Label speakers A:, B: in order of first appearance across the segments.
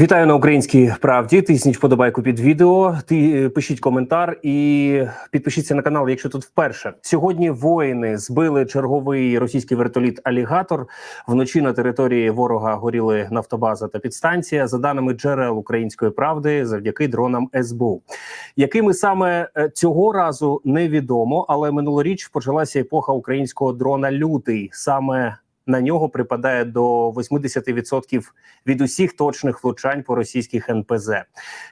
A: Вітаю на українській правді. Тисніть вподобайку під відео. Ти е, пишіть коментар і підпишіться на канал, якщо тут вперше. Сьогодні воїни збили черговий російський вертоліт Алігатор. Вночі на території ворога горіли нафтобаза та підстанція. За даними джерел української правди, завдяки дронам СБУ. Якими саме е, цього разу невідомо, але минулоріч почалася епоха українського дрона Лютий. Саме на нього припадає до 80% від усіх точних влучань по російських НПЗ.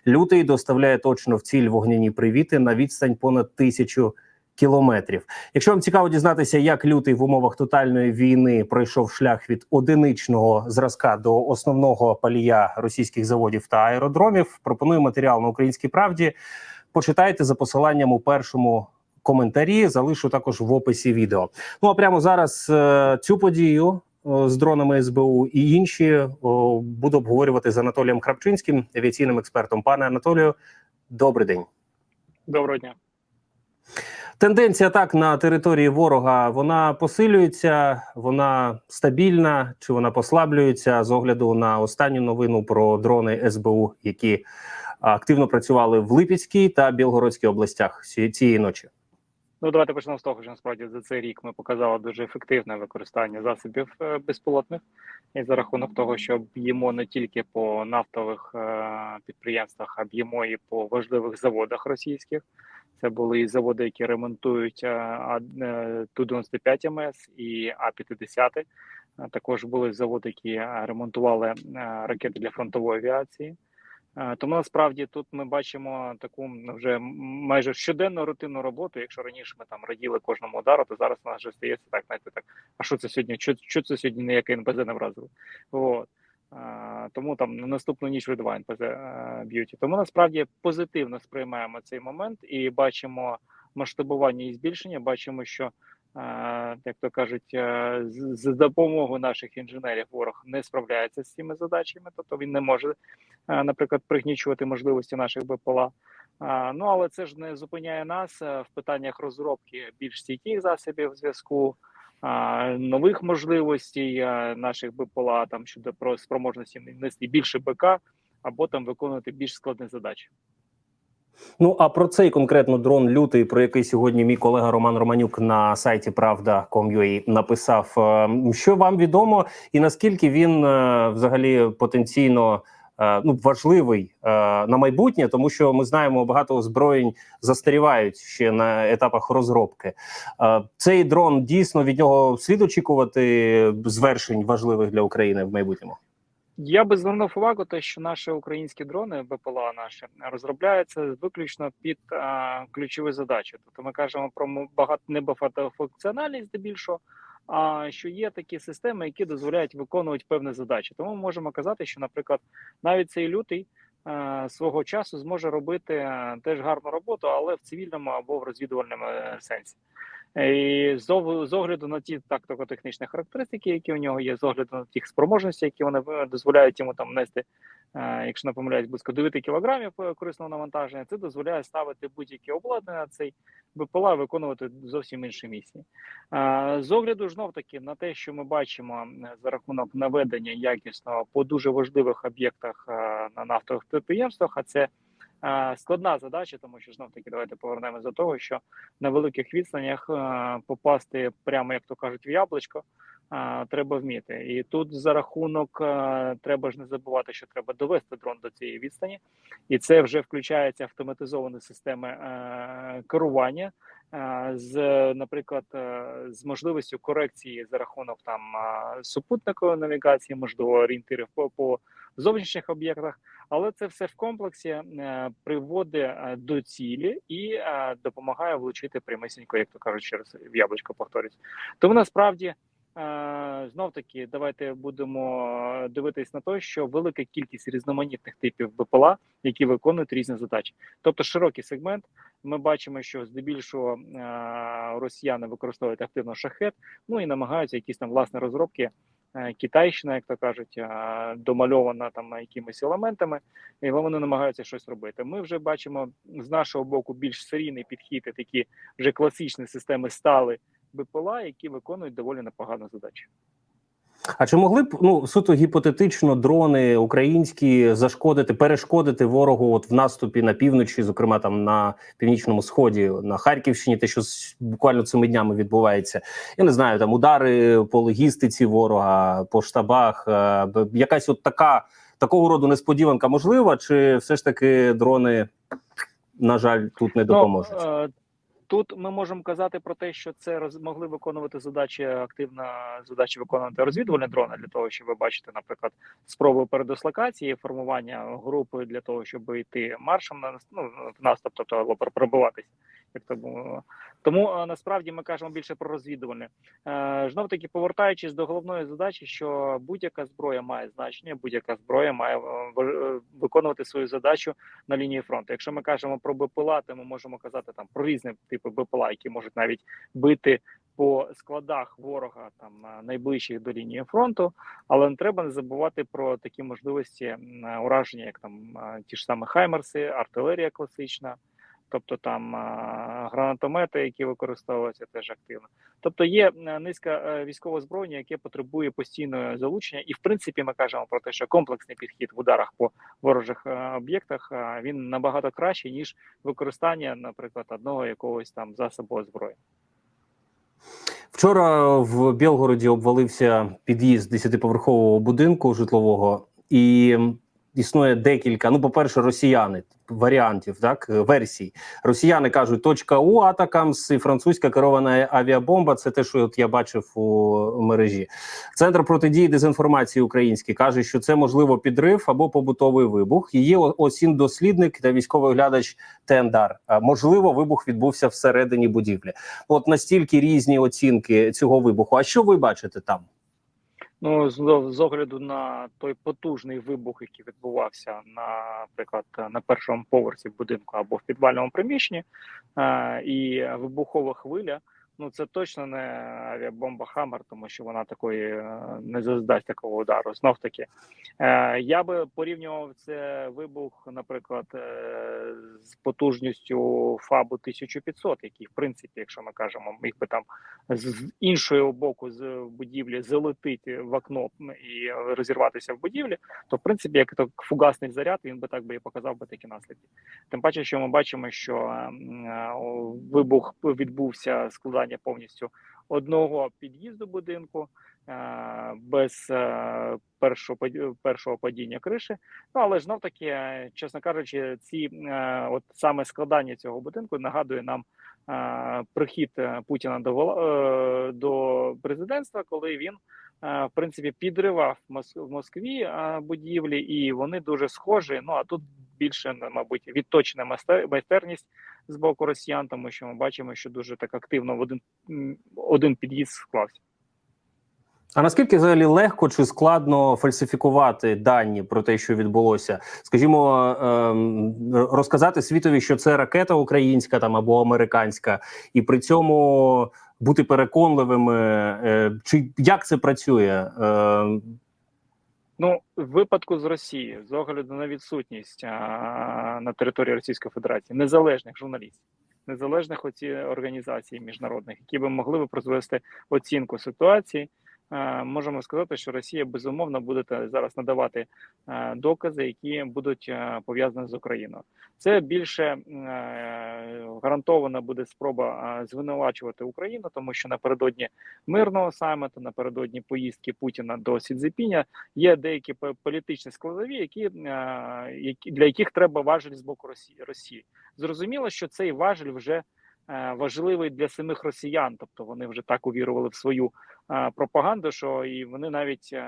A: Лютий доставляє точно в ціль вогняні привіти на відстань понад тисячу кілометрів. Якщо вам цікаво дізнатися, як лютий в умовах тотальної війни пройшов шлях від одиничного зразка до основного палія російських заводів та аеродромів, пропоную матеріал на українській правді. Почитайте за посиланням у першому коментарі. Залишу також в описі відео. Ну а прямо зараз е, цю подію е, з дронами СБУ і інші о, буду обговорювати з Анатолієм Крапчинським, авіаційним експертом. Пане Анатолію, добрий день.
B: Доброго дня.
A: Тенденція атак на території ворога вона посилюється, вона стабільна чи вона послаблюється з огляду на останню новину про дрони СБУ, які активно працювали в Липецькій та Білгородській областях ці- цієї ночі.
B: Ну давайте почнемо з того, що насправді за цей рік ми показали дуже ефективне використання засобів е, безпілотних, і за рахунок того, що б'ємо не тільки по нафтових е, підприємствах, а б'ємо і по важливих заводах російських. Це були і заводи, які ремонтують е, а- е, Ту-95 МС і А-50. Е, Також були заводи, які ремонтували ракети для фронтової авіації. Е, Тому насправді тут ми бачимо таку вже майже щоденну рутинну роботу. Якщо раніше ми там раділи кожному удару, то зараз у нас вже стається так, знаєте, так. А що це сьогодні? Що, що це сьогодні ніяке НПЗ не вразило? От. Е, Тому там на наступну ніч вже два НПЗ е, б'ють. Тому насправді позитивно сприймаємо цей момент і бачимо масштабування і збільшення. Бачимо, що як то кажуть, е, з, з допомогою наших інженерів ворог не справляється з цими задачами, тобто він не може е, наприклад, пригнічувати можливості наших БПЛА. Ну але це ж не зупиняє нас е, в питаннях розробки більш стійких засобів зв'язку, нових можливостей наших БПЛА там щодо про спроможності нести більше БК або там виконувати більш складні задачі.
A: Ну а про цей конкретно дрон лютий, про який сьогодні мій колега Роман Романюк на сайті Правда.com.ua написав, е, що вам відомо, і наскільки він е, взагалі потенційно е, ну важливий е, на майбутнє, тому що ми знаємо, багато озброєнь застарівають ще на етапах розробки. Цей дрон дійсно від нього слід очікувати звершень важливих для України в майбутньому.
B: Я би звернув увагу, те, що наші українські дрони БПЛА наші розробляються виключно під а, ключові задачі. Тобто ми кажемо про багато небафатофункціональність, здебільшого, а що є такі системи, які дозволяють виконувати певні задачі. Тому ми можемо казати, що, наприклад, навіть цей лютий е, свого часу зможе робити теж гарну роботу, але в цивільному або в розвідувальному е, сенсі. І з огляду на ті тактико-технічні характеристики, які у нього є, з огляду на тих спроможностей, які вони е, дозволяють йому там нести, е, якщо не помиляюсь, близько 9 кілограмів е, корисного навантаження, це дозволяє ставити будь-які обладнання на цей БПЛА, виконувати зовсім інші місії. Е, З огляду знов таки на те, що ми бачимо е, за рахунок наведення якісного по дуже важливих об'єктах е, на нафтових підприємствах, а це е, складна задача, тому що знов таки давайте повернемось до того, що на великих відстанях е, попасти прямо, як то кажуть, в яблучко. е, Треба вміти, і тут за рахунок е, треба ж не забувати, що треба довести дрон до цієї відстані, і це вже включається автоматизовані системи е, керування е, з, наприклад, е, з можливістю корекції за рахунок там е, супутникової навігації, можливо, орієнтирів по, по зовнішніх об'єктах. Але це все в комплексі е, приводить е, до цілі і е, допомагає влучити прямисінько, як то кажуть, через в яблучко повторюсь. Тому насправді. Е, Знов таки, давайте будемо дивитись на те, що велика кількість різноманітних типів БПЛА, які виконують різні задачі, тобто широкий сегмент. Ми бачимо, що здебільшого е, росіяни використовують активно шахет, ну і намагаються якісь там власні розробки е, китайщина, як то кажуть, е, домальована там якимись елементами, і вони намагаються щось робити. Ми вже бачимо з нашого боку більш серійний підхід, і такі вже класичні системи стали БПЛА, які виконують доволі непогану задачу.
A: А чи могли б ну суто гіпотетично дрони українські зашкодити, перешкодити ворогу от в наступі на півночі, зокрема там на північному сході, на Харківщині, те, що буквально цими днями відбувається? Я не знаю, там удари по логістиці ворога, по штабах, е, якась от така такого роду несподіванка можлива, чи все ж таки дрони, на жаль, тут не допоможуть?
B: Ну, Тут ми можемо казати про те, що це роз могли виконувати задачі активна задачі виконувати розвідувальні дрони для того, щоб ви бачите, наприклад, спроби передислокації, формування групи для того, щоб йти маршем на ну, наступ, тобто або пр- пробиватись. Як то було. тому е, насправді ми кажемо більше про розвідувальне. Е, Знов таки повертаючись до головної задачі, що будь-яка зброя має значення, будь-яка зброя має е, виконувати свою задачу на лінії фронту. Якщо ми кажемо про БПЛА, то ми можемо казати там про різні типи БПЛА, які можуть навіть бити по складах ворога там найближчих до лінії фронту, але не треба не забувати про такі можливості ураження, як там ті ж самі Хаймерси, артилерія класична. Тобто там гранатомети, які використовуються теж активно. Тобто є е, низка е, військового зброєння, яке потребує постійного залучення, і в принципі ми кажемо про те, що комплексний підхід в ударах по ворожих е, об'єктах він набагато кращий ніж використання, наприклад, одного якогось там засобу озброєння.
A: Вчора в Білгороді обвалився під'їзд 10-поверхового будинку житлового, і існує декілька. Ну, по-перше, росіяни варіантів, так версій. Росіяни кажуть, точка У атакамс і французька керована авіабомба. Це те, що от я бачив у мережі. Центр протидії дезінформації український каже, що це можливо підрив або побутовий вибух. Є осін дослідник та військовий оглядач Тендар. Можливо, вибух відбувся всередині будівлі. От настільки різні оцінки цього вибуху. А що ви бачите там?
B: Ну, з, з огляду на той потужний вибух, який відбувався, наприклад, на першому поверсі будинку або в підвальному приміщенні, е, і вибухова хвиля. Ну, це точно не авіабомба Хаммер, тому що вона такої е, не заздасть такого удару. Знов таки, е, я би порівнював це вибух, наприклад, е, з потужністю ФАБу 1500, який, в принципі, якщо ми кажемо, міг би там з іншого боку з будівлі залетить в окно і розірватися в будівлі, то в принципі, як то фугасний заряд, він би так би і показав би такі наслідки. Тим паче, що ми бачимо, що вибух відбувся складання повністю одного під'їзду будинку. е, Без е, першого першого падіння криші, ну але знов таки, е, чесно кажучи, ці от саме складання цього будинку нагадує нам прихід Путіна до до президентства, коли він в принципі підривав в Москві будівлі, і вони дуже схожі. Ну а тут більше мабуть відточена майстер- майстерність з боку росіян, тому що ми бачимо, що дуже так активно в один один під'їзд склався.
A: А наскільки взагалі легко чи складно фальсифікувати дані про те, що відбулося? Скажімо, ем, розказати світові, що це ракета українська там або американська, і при цьому бути переконливими, е, чи як це працює?
B: Ну, в випадку з Росії, з огляду на відсутність а, на території Російської Федерації незалежних журналістів, незалежних оці організацій міжнародних, які би могли б призвести оцінку ситуації, можемо сказати, що Росія безумовно буде зараз надавати докази, які будуть пов'язані з Україною. Це більше е, гарантована буде спроба звинувачувати Україну, тому що напередодні мирного саміту, напередодні поїздки Путіна до Сідзепіня є деякі по- політичні складові, які, е, для яких треба важель з боку Росії. Зрозуміло, що цей важель вже е, важливий для самих росіян, тобто вони вже так увірували в свою е, пропаганду, що і вони навіть, е,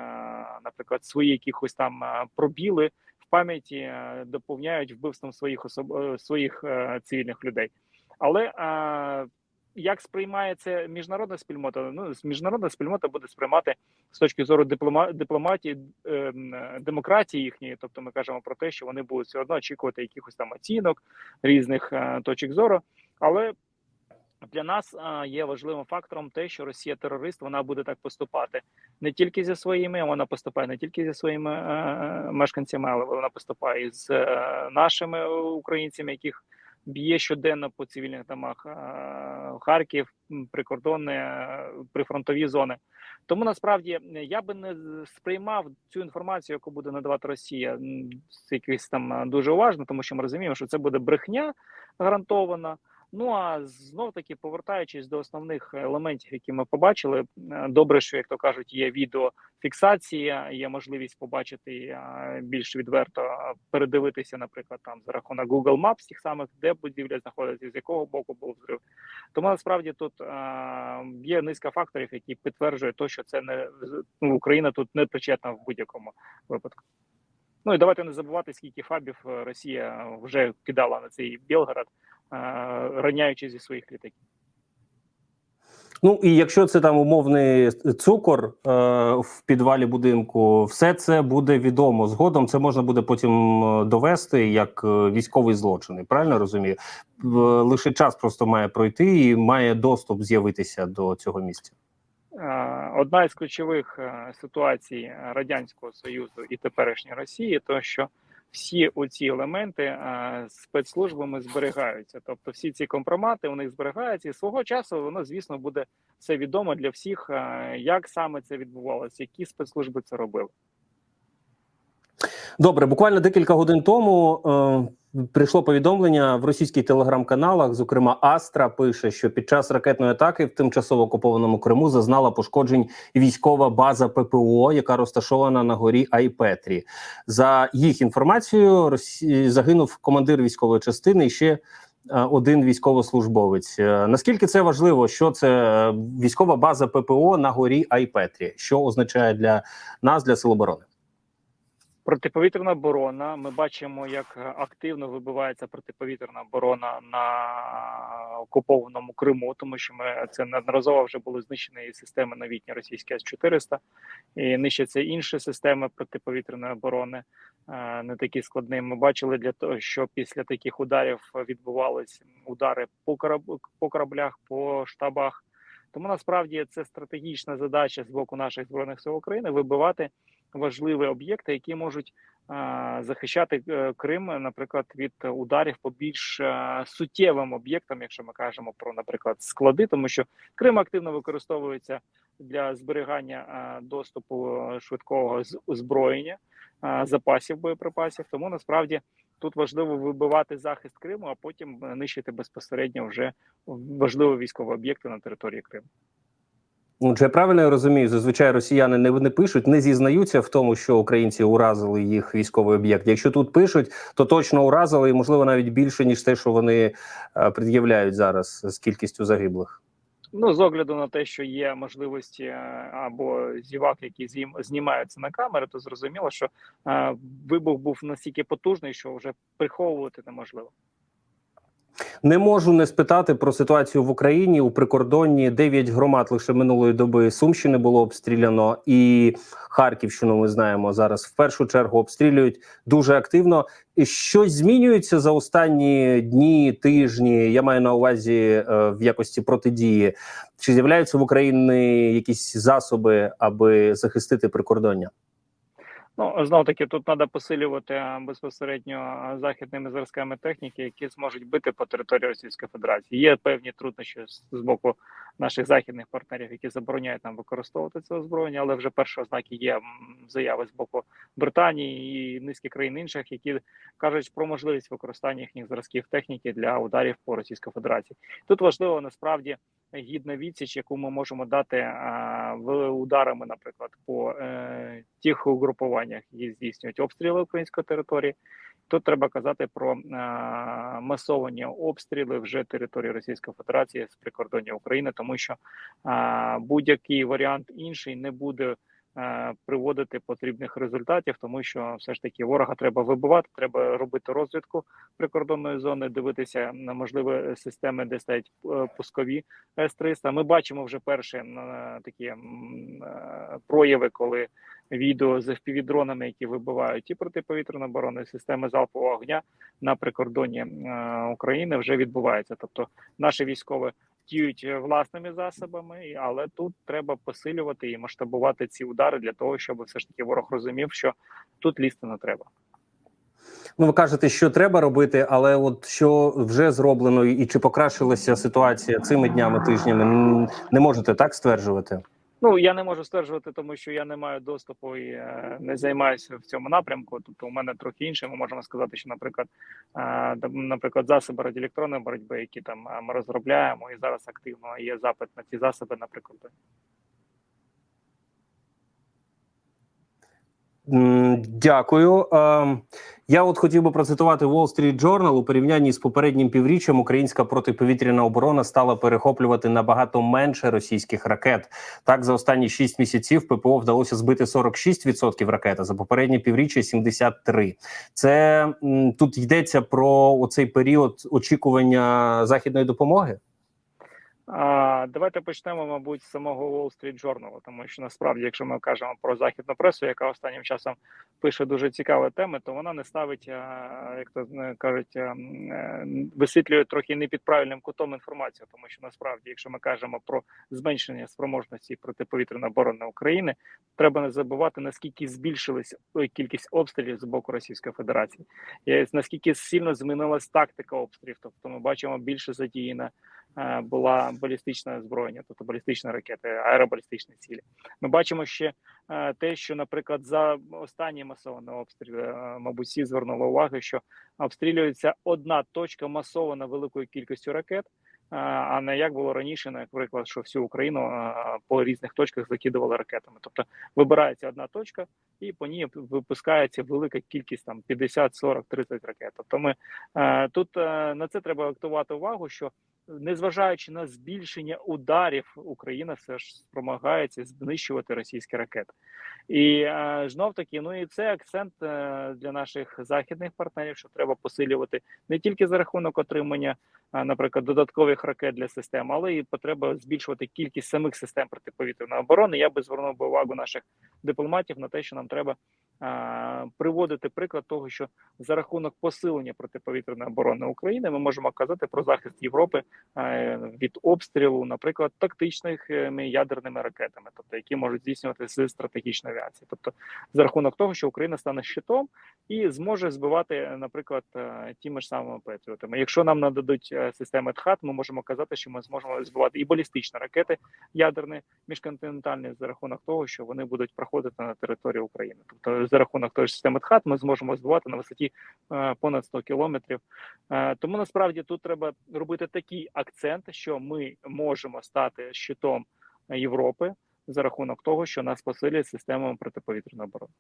B: наприклад, свої якихось там е, пробіли в пам'яті е, доповняють вбивством своїх особ... е, своїх е, цивільних людей. Але е, як сприймає це міжнародна спільнота? Ну, міжнародна спільнота буде сприймати з точки зору диплома, дипломатії, е, демократії їхньої. Тобто, ми кажемо про те, що вони будуть все одно очікувати якихось там оцінок різних е, точок зору. Але для нас е, є важливим фактором те, що Росія терорист, вона буде так поступати не тільки зі своїми, вона поступає не тільки зі своїми е, мешканцями, але вона поступає з е, нашими українцями, яких б'є щоденно по цивільних домах. Е, Харків, е, прифронтові зони. Тому насправді е, я би не сприймав цю інформацію, яку буде надавати Росія, якось там е, дуже уважно, тому що ми розуміємо, що це буде брехня гарантована. Ну а знов таки повертаючись до основних елементів, які ми побачили, е, добре, що як то кажуть, є відеофіксація, є можливість побачити е, більш відверто передивитися, наприклад, там за рахунок Google Maps, тих самих, де будівля знаходиться, з якого боку був взрив. Тому насправді тут е, є низка факторів, які підтверджують те, що це не ну, Україна тут не причетна в будь-якому випадку. Ну і давайте не забувати, скільки фабів Росія вже кидала на цей Білгород, е, раняючи зі своїх літаків.
A: Ну і якщо це там умовний цукор е, в підвалі будинку, все це буде відомо згодом. Це можна буде потім е, довести як е, військовий злочин. Правильно розумію? Лише час просто має пройти і має доступ з'явитися до цього місця.
B: Е, Одна із ключових е, ситуацій радянського союзу і теперішньої Росії, то що всі оці елементи спецслужбами зберігаються. Тобто, всі ці компромати у них зберігаються, і свого часу воно, звісно, буде все відомо для всіх, як саме це відбувалося, які спецслужби це робили.
A: Добре, буквально декілька годин тому е, прийшло повідомлення в російських телеграм-каналах. Зокрема, Астра пише, що під час ракетної атаки в тимчасово окупованому Криму зазнала пошкоджень військова база ППО, яка розташована на горі Айпетрі. За їх інформацією, загинув командир військової частини і ще е, один військовослужбовець. Е, Наскільки це важливо, що це е, військова база ППО на горі Айпетрі? Що означає для нас, для Сил оборони?
B: Протиповітряна оборона. Ми бачимо, як активно вибивається протиповітряна оборона на окупованому Криму, тому що ми це неодноразово вже були знищені системи новітні російські С-400, і нищаться інші системи протиповітряної оборони, е, не такі складні. Ми бачили для того, що після таких ударів відбувалися удари по кораблях, по штабах. Тому насправді це стратегічна задача з боку наших збройних сил України вибивати важливі об'єкти, які можуть е, захищати е, Крим, наприклад, від ударів по більш е, суттєвим об'єктам, якщо ми кажемо про, наприклад, склади, тому що Крим активно використовується для зберігання доступу швидкого озброєння, запасів боєприпасів. Тому насправді тут важливо вибивати захист Криму, а потім нищити безпосередньо вже важливі військові об'єкти на території Криму.
A: Ну, чи я правильно розумію, зазвичай росіяни не, не пишуть, не зізнаються в тому, що українці уразили їх військовий об'єкт. Якщо тут пишуть, то точно уразили, і можливо навіть більше ніж те, що вони е, пред'являють зараз з кількістю загиблих.
B: Ну, з огляду на те, що є можливості е, або зівак, які знімаються на камери, то зрозуміло, що е, вибух був настільки потужний, що вже приховувати неможливо.
A: Не можу не спитати про ситуацію в Україні у прикордонні. Дев'ять громад лише минулої доби Сумщини було обстріляно, і Харківщину ми знаємо зараз. В першу чергу обстрілюють дуже активно. Щось змінюється за останні дні, тижні. Я маю на увазі е, в якості протидії. Чи з'являються в Україні якісь засоби, аби захистити прикордоння?
B: Ну знову таки, тут треба посилювати е, безпосередньо е, західними зразками техніки, які зможуть бити по території Російської Федерації. Є певні труднощі з, боку наших західних партнерів, які забороняють нам використовувати це озброєння, але вже перші ознаки є заяви з боку Британії і низки країн інших, які кажуть про можливість використання їхніх зразків техніки для ударів по Російській Федерації. Тут важливо насправді гідна відсіч, яку ми можемо дати ударами, наприклад, по е, тих угрупуваннях, які здійснюють обстріли української території. Тут треба казати про масовані обстріли вже території Російської Федерації з прикордоння України, тому що будь-який варіант інший не буде приводити потрібних результатів, тому що все ж таки ворога треба вибивати, треба робити розвідку прикордонної зони, дивитися на можливі системи, де стоять е, пускові С-300. Ми бачимо вже перші е, такі е, прояви, коли відео з FPV-дронами, які вибивають і протиповітряну оборону, і системи залпового огня на прикордонні е, України, вже відбувається. Тобто, наші військові діють е, власними засобами, але тут треба посилювати і масштабувати ці удари для того, щоб все ж таки ворог розумів, що тут лізти не треба.
A: Ну, ви кажете, що треба робити, але от що вже зроблено, і чи покращилася ситуація цими днями, тижнями, не можете так стверджувати.
B: Ну я не можу стверджувати, тому що я не маю доступу і е, не займаюся в цьому напрямку. Тобто, у мене трохи інше. Ми можемо сказати, що, наприклад, е, наприклад, засоби радіоелектронної боротьби, які там е, ми розробляємо, і зараз активно є запит на ці засоби, наприклад.
A: Дякую. Ем, Я от хотів би процитувати Wall Street Journal. У порівнянні з попереднім півріччям українська протиповітряна оборона стала перехоплювати набагато менше російських ракет. Так, за останні 6 місяців ППО вдалося збити 46% ракет, а за попереднє півріччя 73%. Це тут йдеться про оцей період очікування західної допомоги.
B: А, давайте почнемо, мабуть, з самого Wall Street Journal, тому що насправді, якщо ми кажемо про західну пресу, яка останнім часом пише дуже цікаві теми, то вона не ставить, а, як то е, кажуть, е, висвітлює трохи не під правильним кутом інформацію, тому що насправді, якщо ми кажемо про зменшення спроможності протиповітряної оборони України, треба не забувати наскільки збільшилась кількість обстрілів з боку Російської Федерації, і наскільки сильно змінилась тактика обстрілів. Тобто, ми бачимо більше задіяна е, була балістичне озброєння, тобто балістичні ракети, аеробалістичні цілі. Ми бачимо ще е, те, що, наприклад, за останні масовані обстріли, е, мабуть, всі звернули увагу, що обстрілюється одна точка масована великою кількістю ракет. е, А не як було раніше, наприклад, що всю Україну е, по різних точках закидували ракетами. Тобто вибирається одна точка, і по ній випускається велика кількість там 50, 40, 30 ракет. Тобто, ми е, тут е, на це треба актувати увагу, що незважаючи на збільшення ударів, Україна все ж спромагається знищувати російські ракети. І е, знов таки, ну і це акцент е, для наших західних партнерів, що треба посилювати не тільки за рахунок отримання, е, наприклад, додаткових ракет для систем, але і потреба збільшувати кількість самих систем протиповітряної оборони. Я би звернув увагу наших дипломатів на те, що нам треба приводити приклад того, що за рахунок посилення протиповітряної оборони України ми можемо казати про захист Європи е, від обстрілу, наприклад, тактичними ядерними ракетами, тобто які можуть здійснювати з стратегічної авіації, тобто за рахунок того, що Україна стане щитом і зможе збивати, наприклад, е, тими ж самими патріотами. Якщо нам нададуть е, системи ТХАТ, ми можемо казати, що ми зможемо збивати і балістичні ракети ядерні міжконтинентальні за рахунок того, що вони будуть проходити на території України. Тобто, за рахунок тої ж системи ТХАТ, ми зможемо збивати на висоті е, понад 100 кілометрів. Е, Тому насправді тут треба робити такий акцент, що ми можемо стати щитом Європи за рахунок того, що нас посилює системами протиповітряної оборони.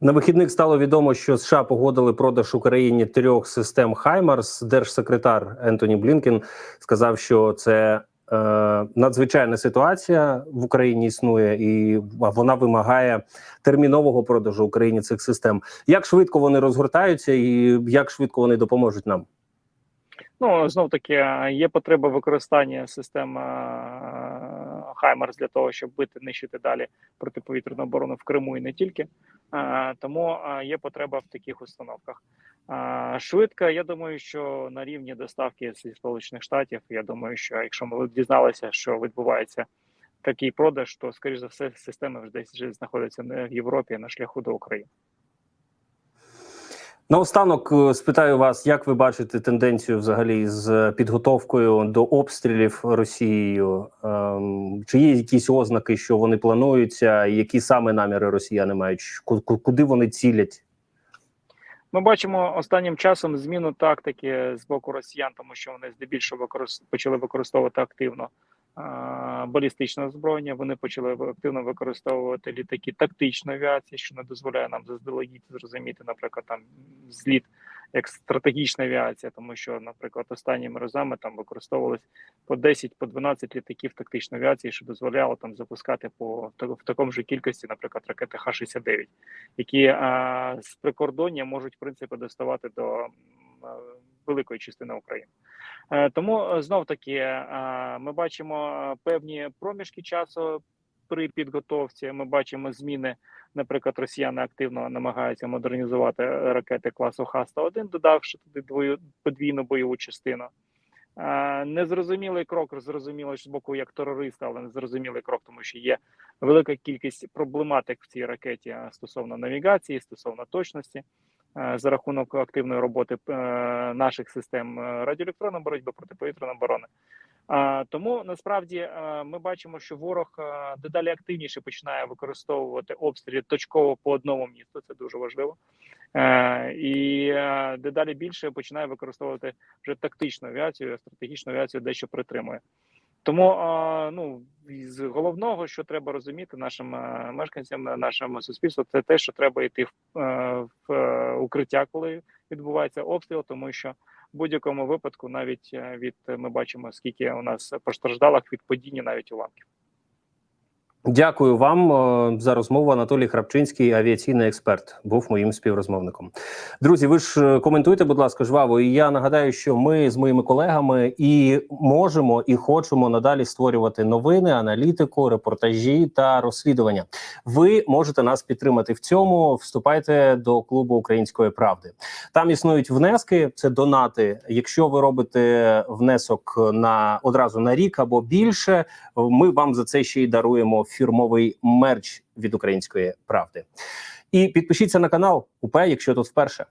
A: На вихідних стало відомо, що США погодили продаж Україні трьох систем Хаймарс. Держсекретар Ентоні Блінкен сказав, що це надзвичайна ситуація в Україні існує, і вона вимагає термінового продажу Україні цих систем. Як швидко вони розгортаються, і як швидко вони допоможуть нам?
B: Ну знов таки є потреба використання систем Хаймерс для того, щоб бити нищити далі протиповітряну оборону в Криму і не тільки. Тому є потреба в таких установках. Швидко, я думаю, що на рівні доставки зі Сполучених Штатів, я думаю, що якщо ми дізналися, що відбувається такий продаж, то скоріш за все системи вже десь вже знаходяться не в Європі, а на шляху до України.
A: Наостанок е, спитаю вас, як ви бачите тенденцію взагалі з підготовкою до обстрілів Росією? Ем, Чи є якісь ознаки, що вони плануються, які саме наміри росіяни мають? Ку- ку- Куди вони цілять?
B: Ми бачимо останнім часом зміну тактики з боку росіян, тому що вони здебільшого використ... почали використовувати активно балістичне озброєння. Вони почали активно використовувати літаки тактичної авіації, що не дозволяє нам заздалегідь зрозуміти, наприклад, там зліт як стратегічна авіація, тому що, наприклад, останніми разами там використовувалось по 10 по 12 літаків тактичної авіації, що дозволяло там запускати по в такому ж кількості, наприклад, ракети Х-69, які а, з прикордоння можуть в принципі доставати до великої частини України. Е, Тому знов таки ми бачимо е, певні проміжки часу при підготовці. Ми бачимо зміни. Наприклад, росіяни активно намагаються модернізувати ракети класу Х-101, додавши туди двою подвійну бойову частину. Е, Незрозумілий крок, зрозуміло з боку як терориста, але незрозумілий крок, тому що є велика кількість проблематик в цій ракеті е, стосовно навігації, стосовно точності. Е, за рахунок активної роботи е, наших систем е, радіоелектронної боротьби протиповітряної оборони. Тому насправді ми бачимо, що ворог дедалі активніше починає використовувати обстріли точково по одному місту. Це дуже важливо. І дедалі більше починає використовувати вже тактичну авіацію, стратегічну авіацію, дещо притримує. Тому ну з головного, що треба розуміти нашим е, мешканцям, е, нашому суспільству, це те, що треба йти в, е, в укриття, коли відбувається обстріл, тому що в будь-якому випадку, навіть від ми бачимо, скільки у нас постраждалих від падіння навіть уламків.
A: Дякую вам е, за розмову. Анатолій Храпчинський, авіаційний експерт, був моїм співрозмовником. Друзі, ви ж е, коментуйте, будь ласка, жваво. І я нагадаю, що ми з моїми колегами і можемо, і хочемо надалі створювати новини, аналітику, репортажі та розслідування. Ви можете нас підтримати в цьому. Вступайте до клубу української правди. Там існують внески, це донати. Якщо ви робите внесок на одразу на рік або більше, ми вам за це ще й даруємо фірмовий мерч від української правди. І підпишіться на канал УП, якщо тут вперше.